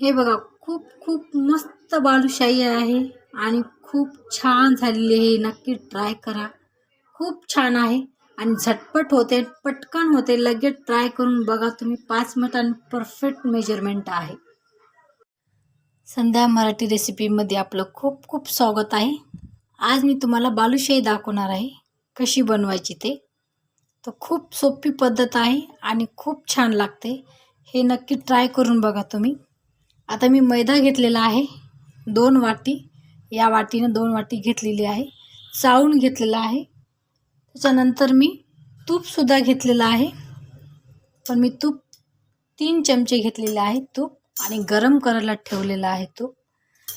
हे बघा खूप खूप मस्त बालुशाही आहे आणि खूप छान झालेली आहे. नक्की ट्राय करा. खूप छान आहे आणि झटपट होते पटकन होते. लगेच ट्राय करून बघा तुम्ही पाच मिनिटांनी परफेक्ट मेजरमेंट आहे. संध्या मराठी रेसिपीमध्ये आपलं खूप खूप स्वागत आहे. आज मी तुम्हाला बालुशाही दाखवणार आहे. कशी बनवायची ते. तर खूप सोपी पद्धत आहे आणि खूप छान लागते. हे नक्की ट्राय करून बघा तुम्ही. आता मी मैदा घेतलेला आहे. दोन वाटी. या वाटीनं दोन वाटी घेतलेली आहे. चाळून घेतलेला आहे. त्याच्यानंतर मी तूपसुद्धा घेतलेलं आहे. पण मी तूप तीन चमचे घेतलेले आहे तूप आणि गरम करायला ठेवलेला आहे तूप.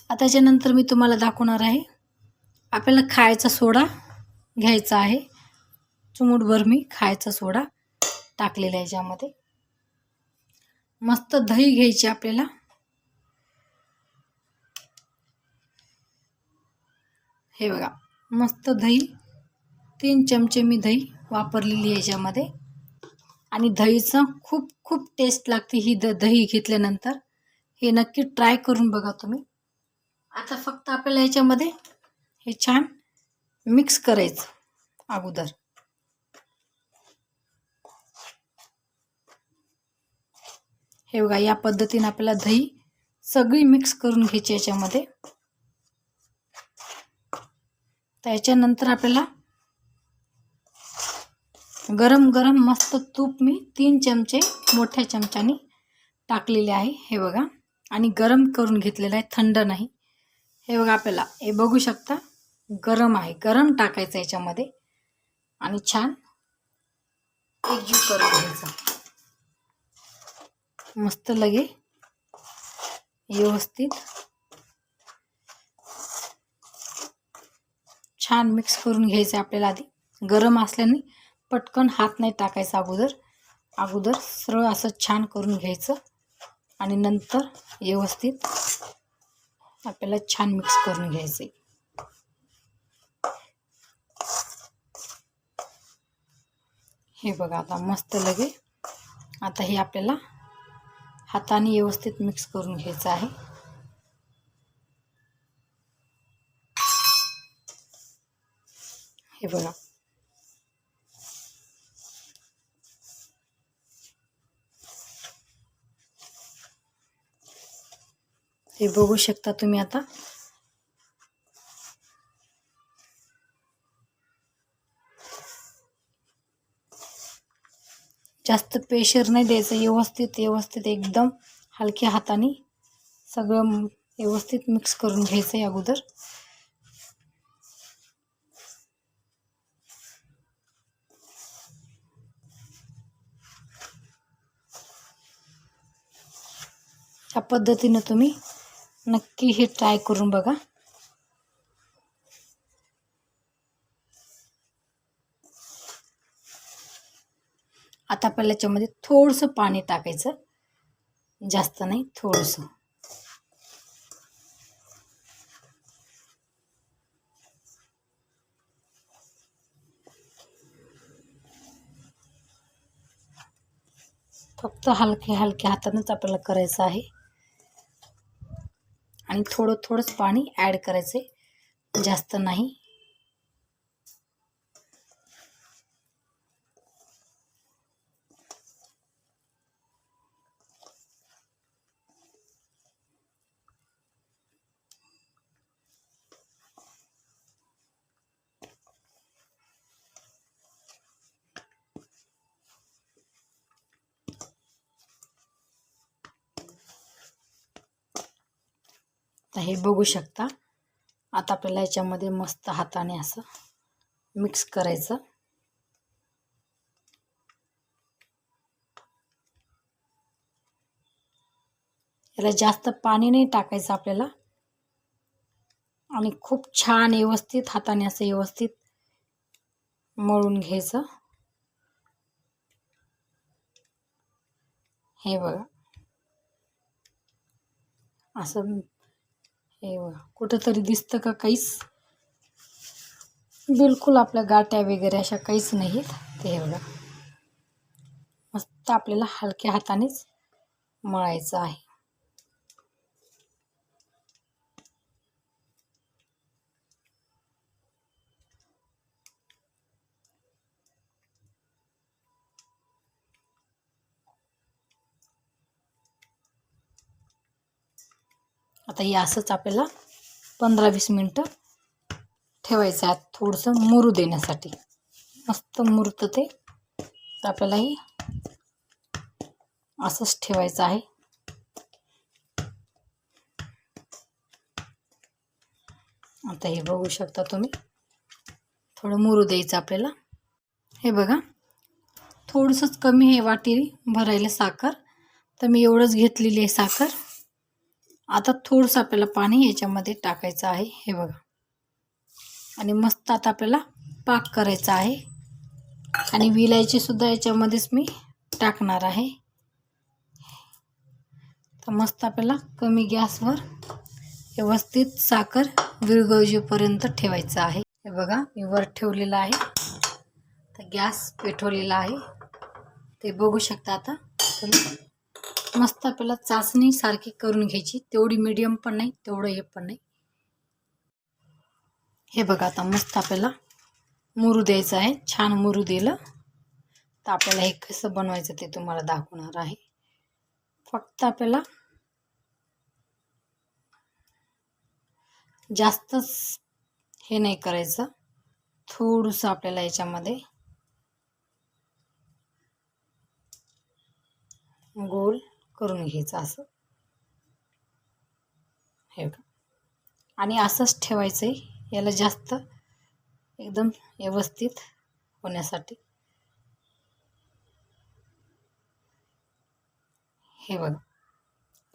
आता त्याच्यानंतर मी तुम्हाला दाखवणार आहे. आपल्याला खायचा सोडा घ्यायचा आहे. चिमूटभर मी खायचा सोडा टाकलेला आहे याच्यामध्ये. मस्त दही घ्यायची आपल्याला. हे बघा मस्त दही तीन चमचे मी दही वापरलेली आहे याच्यामध्ये. आणि दहीचं खूप खूप टेस्ट लागते ही द दही घेतल्यानंतर. हे नक्की ट्राय करून बघा तुम्ही. आता फक्त आपल्याला याच्यामध्ये हे छान मिक्स करायचं अगोदर. हे बघा या पद्धतीने आपल्याला दही सगळी मिक्स करून घ्यायची याच्यामध्ये. त्याच्यानंतर आपल्याला गरम गरम मस्त तूप मी तीन चमचे मोठ्या चमच्याने टाकलेले आहे. हे बघा. आणि गरम करून घेतलेलं आहे. थंड नाही. हे बघा आपल्याला. हे बघू शकता. गरम आहे. गरम टाकायचं याच्यामध्ये. आणि छान एकजीव करून घ्यायचा. मस्त लगे. व्यवस्थित. छान मिक्स करून घ्यायचं आपल्याला आधी. गरम असल्याने पटकन हात नाही टाकायचा अगोदर. अगोदर सरळ असं छान करून घ्यायचं आणि नंतर व्यवस्थित आपल्याला छान मिक्स करून घ्यायचं. हे बघा आता मस्त लगे. आता हे आपल्याला हाताने व्यवस्थित मिक्स करून घ्यायचं आहे. हे बघा हे बघू शकता तुम्ही आता. जास्त प्रेशर नाही द्यायचं. व्यवस्थित व्यवस्थित एकदम हलक्या हाताने सगळं व्यवस्थित मिक्स करून घ्यायचं आहे अगोदर. ह्या पद्धतीनं तुम्ही नक्की हे ट्राय करून बघा. आता आपल्याला याच्यामध्ये थोडंसं पाणी टाकायचं. जास्त नाही थोडंसं. फक्त हलके हलक्या हातानंच आपल्याला करायचं आहे. आणि थोडं थोडंच पाणी ॲड करायचं आहे जास्त नाही. आता हे बघू शकता. आता आपल्याला याच्यामध्ये मस्त हाताने असं मिक्स करायचं. याला जास्त पाणी नाही टाकायचं आपल्याला. आणि खूप छान व्यवस्थित हाताने असं व्यवस्थित मळून घ्यायचं. हे बघा. असं हे बघा कुठंतरी दिसतं का काहीच? बिलकुल आपल्या गाट्या वगैरे अशा काहीच नाहीत. ते हे बघा मस्त आपल्याला हलक्या हातानेच मळायचं आहे. आता हे असंच आपल्याला पंधरा वीस मिनटं ठेवायचं आहे. थोडंसं मुरू देण्यासाठी. मस्त मुरतं ते तर आपल्याला हे असंच ठेवायचं आहे. आता हे बघू शकता तुम्ही. थोडं मुरू द्यायचं आपल्याला. हे बघा. थोडंसंच कमी आहे वाटी भरायला साखर. तर मी एवढंच घेतलेली आहे साखर. आता थोडंसं आपल्याला पाणी याच्यामध्ये टाकायचं आहे हे बघा. आणि मस्त आता आपल्याला पाक करायचा आहे. आणि विलायचीसुद्धा याच्यामध्येच मी टाकणार आहे. तर मस्त आपल्याला कमी गॅसवर व्यवस्थित साखर विरगवजेपर्यंत ठेवायचं आहे. हे बघा मी वर ठेवलेलं आहे. तर गॅस पेटवलेला आहे. ते बघू शकता आता तुम्ही. मस्त आपल्याला चाचणी सारखी करून घ्यायची. तेवढी मीडियम पण नाही तेवढं हे पण नाही. हे बघा आता मस्त आपल्याला मुरू द्यायचं आहे. छान मुरू दिलं. तर आपल्याला हे कसं बनवायचं ते तुम्हाला दाखवणार आहे. फक्त आपल्याला जास्तच हे नाही करायचं. थोडंसं आपल्याला याच्यामध्ये गोल करून घ्यायचं असं. हे बघा. आणि असंच ठेवायचं आहे याला जास्त एकदम व्यवस्थित होण्यासाठी. हे बघा.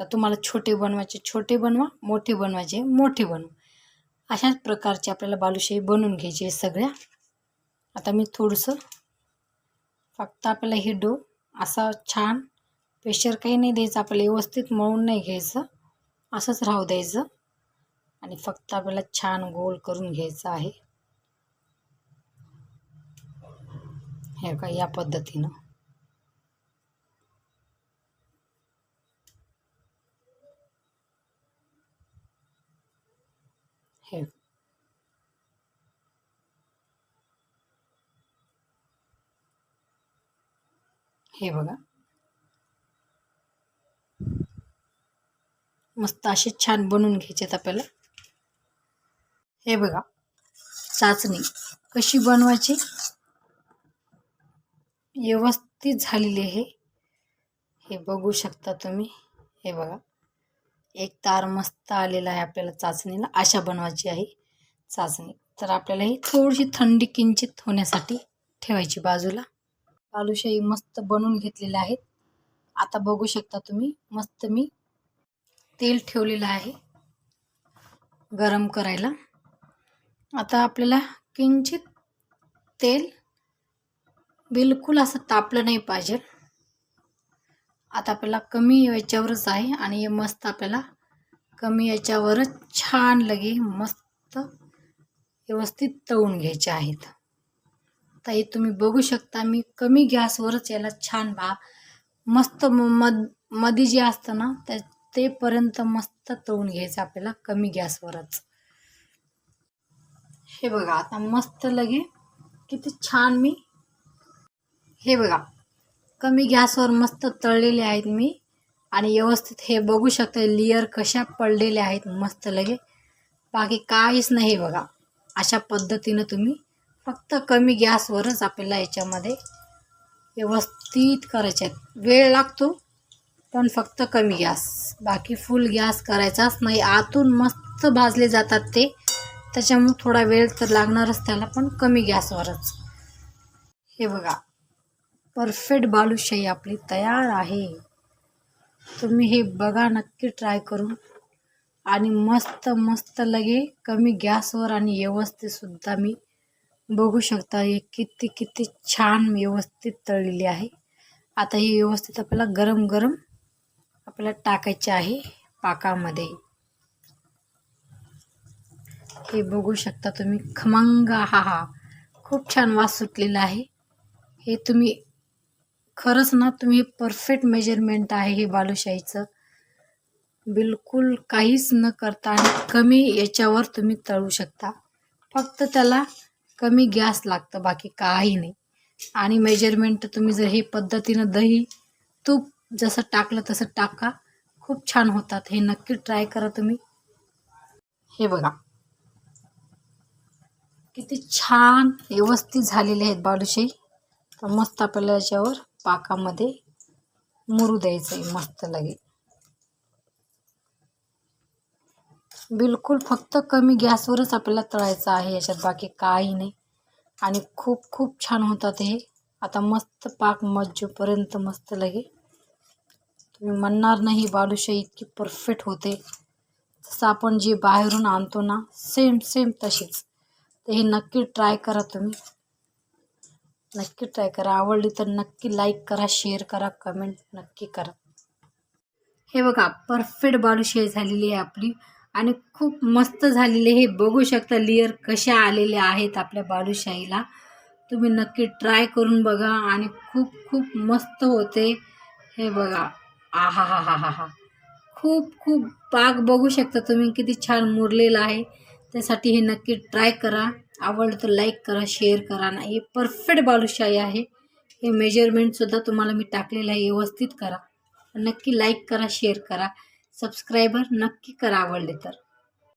तर तुम्हाला छोटे बनवायचे छोटे बनवा मोठे बनवायचे मोठे बनवा. अशाच प्रकारचे आपल्याला बालुशाही बनवून घ्यायची आहे सगळ्या. आता मी थोडंसं फक्त आपल्याला हे डो असा छान प्रेशर काही नाही द्यायचं आपल्याला व्यवस्थित मळून नाही घ्यायचं. असंच राहू द्यायचं. आणि फक्त आपल्याला छान गोल करून घ्यायचं आहे. हे का या पद्धतीनं. हे हे बघा. मस्त असे छान बनवून घ्यायचे आपल्याला. हे बघा चाचणी कशी बनवायची? व्यवस्थित झालेली आहे. हे बघू शकता तुम्ही. हे बघा एक तार मस्त आलेला आहे आपल्याला चाचणीला. अशा बनवायची आहे चाचणी. तर आपल्याला ही थोडीशी थंडी किंचित होण्यासाठी ठेवायची बाजूला. बालुशाही मस्त बनवून घेतलेल्या आहेत. आता बघू शकता तुम्ही मस्त मी तेल ठेवलेलं आहे गरम करायला. आता आपल्याला किंचित तेल बिलकुल असं तापलं नाही पाहिजे. आता आपल्याला कमी याच्यावरच आहे आणि हे मस्त आपल्याला कमी याच्यावरच छान लगे मस्त व्यवस्थित तळून घ्यायचे आहेत. तर हे तुम्ही बघू शकता मी कमी गॅसवरच याला छान भा मस्त म- मधमध्ये जे असतं ना त्या तेपर्यंत मस्त तळून घ्यायचं आपल्याला कमी गॅसवरच. हे बघा आता मस्त लगे किती छान मी. हे बघा कमी गॅसवर मस्त तळलेले आहेत मी. आणि व्यवस्थित हे बघू शकता लेअर कशा पडलेल्या आहेत मस्त लगे. बाकी काहीच नाही बघा अशा पद्धतीनं तुम्ही फक्त कमी गॅसवरच आपल्याला याच्यामध्ये व्यवस्थित करायचे आहेत. वेळ लागतो. पण फक्त कमी गॅस. बाकी फुल गॅस करायचाच नाही. आतून मस्त भाजले जातात ते. त्याच्यामुळे थोडा वेळ तर लागणारच त्याला पण कमी गॅसवरच. हे बघा. परफेक्ट बालुशाही आपली तयार आहे. तुम्ही हे बघा नक्की ट्राय करून. आणि मस्त मस्त लगे कमी गॅसवर आणि व्यवस्थितसुद्धा मी बघू शकता. हे किती किती छान व्यवस्थित तळलेली आहे. आता ही व्यवस्थित आपल्याला गरम गरम आपल्याला टाकायचे आहे पाकामध्ये. हे बघू शकता तुम्ही खमंग हा हा. खूप छान वास सुटलेला आहे. हे तुम्ही खरंच ना तुम्ही परफेक्ट मेजरमेंट आहे हे बालुशाहीचं. बिलकुल काहीच न करता आणि कमी याच्यावर तुम्ही तळू शकता. फक्त त्याला कमी गॅस लागतं बाकी काही नाही. आणि मेजरमेंट तुम्ही जर हे पद्धतीनं दही तूप जसं टाकलं तसं टाका. खूप छान होतात. हे नक्की ट्राय करा तुम्ही. हे बघा. किती छान व्यवस्थित झालेले आहेत बालुशाही. तर मस्त आपल्याला याच्यावर पाकामध्ये मुरू द्यायचं आहे मस्त लगे. बिलकुल फक्त कमी गॅसवरच आपल्याला तळायचं आहे याच्यात. बाकी काही नाही. आणि खूप खूप छान होतात हे. आता मस्त पाक मज्जूपर्यंत मस्त लगे. तुम्ही म्हणणार नाही बालुशाही इतकी परफेक्ट होते. जसं आपण जे बाहेरून आणतो ना सेम सेम तशीच. तर हे नक्की ट्राय करा तुम्ही. नक्की ट्राय करा. आवडली तर नक्की लाईक करा शेअर करा कमेंट नक्की करा. हे बघा परफेक्ट बालुशाही झालेली आहे आपली. आणि खूप मस्त झालेले हे बघू शकता लेअर कशा आलेल्या आहेत आपल्या बालुशाहीला. तुम्ही नक्की ट्राय करून बघा आणि खूप खूप मस्त होते. हे बघा. आहा हा हा हा हा खूप खूप पाक बघू शकता तुम्ही. किती छान मुरलेला आहे. त्यासाठी हे नक्की ट्राय करा. आवडलं तर लाईक करा शेअर करा. ना हे परफेक्ट बालुशाही आहे. हे मेजरमेंटसुद्धा तुम्हाला मी टाकलेलं आहे. व्यवस्थित करा. नक्की लाईक करा शेअर करा. सबस्क्रायबर नक्की करा आवडले तर.